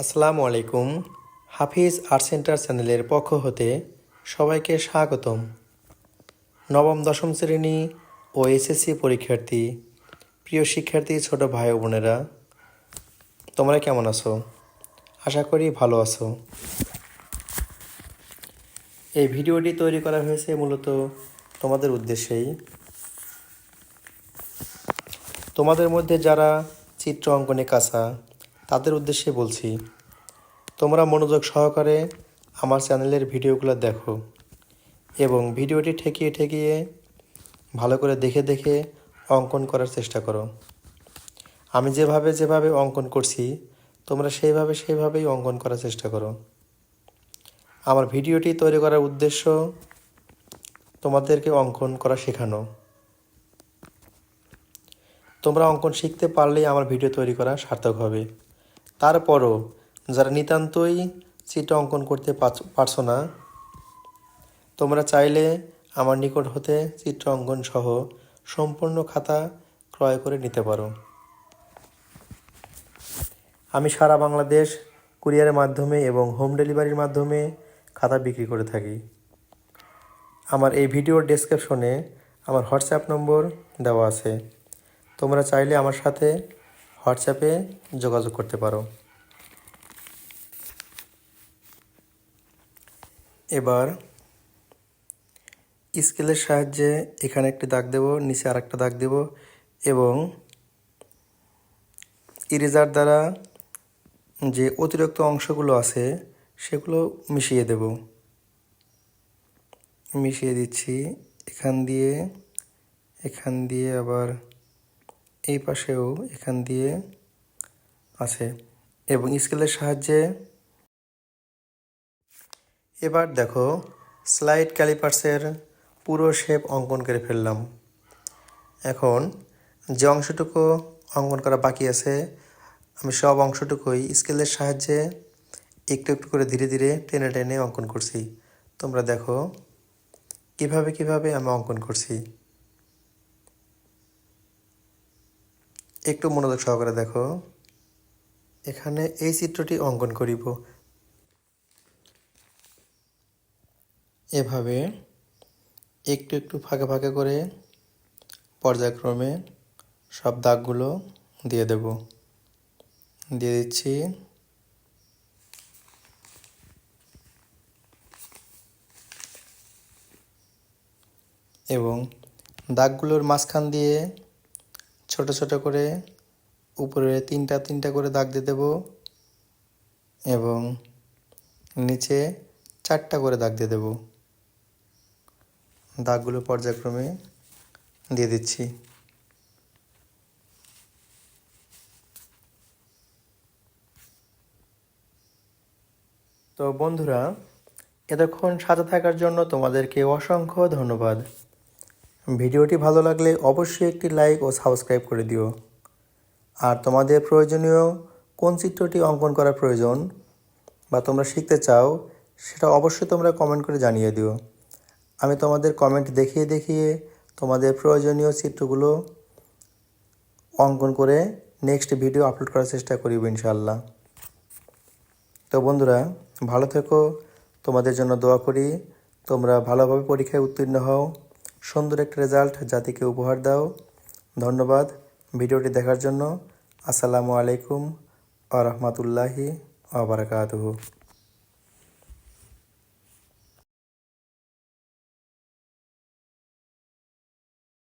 আসসালামু আলাইকুম। হাফিজ art centre চ্যানেলের পক্ষ হতে সবাইকে স্বাগতম। নবম, দশম শ্রেণি ও এসএসসি পরীক্ষার্থী, প্রিয় শিক্ষার্থী, ছোট ভাই বোনেরা, তোমরা কেমন আছো? আশা করি ভালো আছো। এই ভিডিওটি তৈরি করা হয়েছে মূলত তোমাদের উদ্দেশ্যেই। তোমাদের মধ্যে যারা চিত্র অঙ্কনে কাঁচা তাদের উদ্দেশ্যে বলছি, তোমরা মনোযোগ সহকারে আমার চ্যানেলের ভিডিওগুলো দেখো এবং ভিডিওটি ঠেকিয়ে ঠেকিয়ে ভালো করে দেখে দেখে অঙ্কন করার চেষ্টা করো। আমি যেভাবে যেভাবে অঙ্কন করছি, তোমরা সেইভাবে সেইভাবেই অঙ্কন করার চেষ্টা করো। আমার ভিডিওটি তৈরি করার উদ্দেশ্য, তোমাদেরকে অঙ্কন করা শেখানো। তোমরা অঙ্কন শিখতে পারলেই আমার ভিডিও তৈরি করা সার্থক হবে। তারপরও যারা নিতান্তই চিত্র অঙ্কন করতে পারছ- না, তোমরা চাইলে আমার নিকট হতে চিত্র অঙ্কন সহ সম্পূর্ণ খাতা ক্রয় করে নিতে পারো। আমি সারা বাংলাদেশ কুরিয়ারের মাধ্যমে এবং হোম ডেলিভারির মাধ্যমে খাতা বিক্রি করে থাকি। আমার এই ভিডিওর ডেসক্রিপশনে আমার হোয়াটসঅ্যাপ নম্বর দেওয়া আছে। তোমরা চাইলে আমার সাথে হোয়াটসঅ্যাপে যোগাযোগ করতে পারো। এবার স্কেলের সাহায্যে এখানে একটি দাগ দেব, নিচে আরেকটা দাগ দেব এবং ইরেজার দ্বারা যে অতিরিক্ত অংশগুলো আছে সেগুলো মিশিয়ে দেব। মিশিয়ে দিচ্ছি, এখান দিয়ে এখান দিয়ে আবার এই পাশেও এখান দিয়ে আছে এবং স্কেলের সাহায্যে এবার দেখো স্লাইড ক্যালিপার্সের পুরো শেপ অঙ্কন করে ফেললাম। এখন যে অংশটুকু অঙ্কন করা বাকি আছে, আমি সব অংশটুকুই স্কেলের সাহায্যে একটু একটু করে ধীরে ধীরে টেনে টেনে অঙ্কন করছি। তোমরা দেখো, কীভাবে কীভাবে আমি অঙ্কন করছি। একটু মনোযোগ সহকারে দেখো। এখানে এই চিত্রটি অঙ্কন করিব। এভাবে একটু একটু ফাঁকে ফাঁকে করে পর্যায়ক্রমে সব দাগগুলো দিয়ে দেব। দিয়ে দিচ্ছি। এবং দাগগুলোর মাঝখান দিয়ে ছোট ছোট করে উপরে তিনটা তিনটা করে দাগ দিয়ে দেব এবং নিচে চারটা করে দাগ দিয়ে দেব। দাগগুলো পর্যায়ক্রমে দিয়ে দিচ্ছি। তো বন্ধুরা, এতক্ষণ সাথে থাকার জন্য তোমাদেরকে অসংখ্য ধন্যবাদ। ভিডিওটি ভালো লাগলে অবশ্যই একটি লাইক ও সাবস্ক্রাইব করে দিও। আর তোমাদের প্রয়োজনীয় কোন চিত্রটি অঙ্কন করা প্রয়োজন বা তোমরা শিখতে চাও, সেটা অবশ্যই তোমরা কমেন্ট করে জানিয়ে দিও। আমি তোমাদের কমেন্ট দেখিয়ে দেখিয়ে তোমাদের প্রয়োজনীয় চিত্রগুলো অঙ্কন করে নেক্সট ভিডিও আপলোড করার চেষ্টা করিব ইনশাল্লাহ তো বন্ধুরা, ভালো থেকো, তোমাদের জন্য দোয়া করি, তোমরা ভালোভাবে পরীক্ষায় উত্তীর্ণ হও। সুন্দর একটা রেজাল্ট জাতিকে উপহার দাও। ধন্যবাদ ভিডিওটি দেখার জন্য। আসসালামু আলাইকুম আ রহমতুল্লাহি আবরাকাতুহু